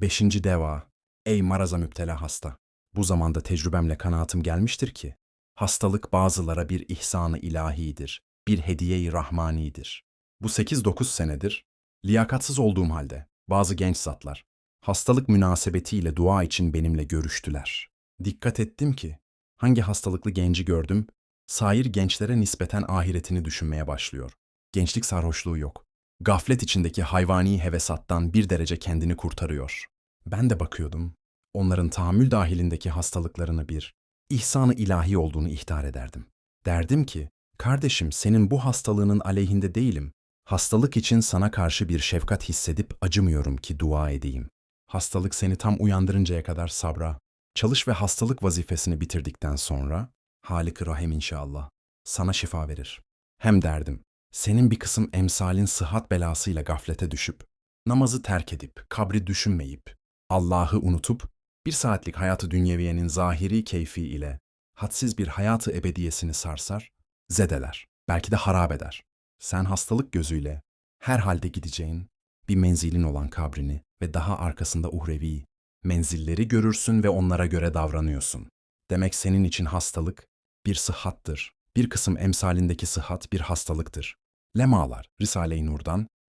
Beşinci deva. Ey maraza müptela hasta. Bu zamanda tecrübemle kanaatim gelmiştir ki, hastalık bazılara bir ihsanı ilahidir, bir hediye-i rahmanidir. Bu 8-9 senedir, liyakatsız olduğum halde bazı genç zatlar, hastalık münasebetiyle dua için benimle görüştüler. Dikkat ettim ki, hangi hastalıklı genci gördüm, sair gençlere nispeten ahiretini düşünmeye başlıyor. Gençlik sarhoşluğu yok. Gaflet içindeki hayvani hevesattan bir derece kendini kurtarıyor. Ben de bakıyordum, onların tahammül dahilindeki hastalıklarını bir ihsanı ilahi olduğunu ihtar ederdim. Derdim ki, kardeşim senin bu hastalığının aleyhinde değilim. Hastalık için sana karşı bir şefkat hissedip acımıyorum ki dua edeyim. Hastalık seni tam uyandırıncaya kadar sabra, çalış ve hastalık vazifesini bitirdikten sonra, Halik-i Rahim inşallah, sana şifa verir. Hem derdim, senin bir kısım emsalin sıhhat belasıyla gaflete düşüp, namazı terk edip, kabri düşünmeyip, Allah'ı unutup, bir saatlik hayatı dünyeviyenin zahiri keyfi ile hadsiz bir hayatı ebediyesini sarsar, zedeler, belki de harap eder. Sen hastalık gözüyle herhalde gideceğin bir menzilin olan kabrini ve daha arkasında uhrevi menzilleri görürsün ve onlara göre davranıyorsun. Demek senin için hastalık bir sıhhattır. Bir kısım emsalindeki sıhhat bir hastalıktır. Lemalar Risale-i Nur'dan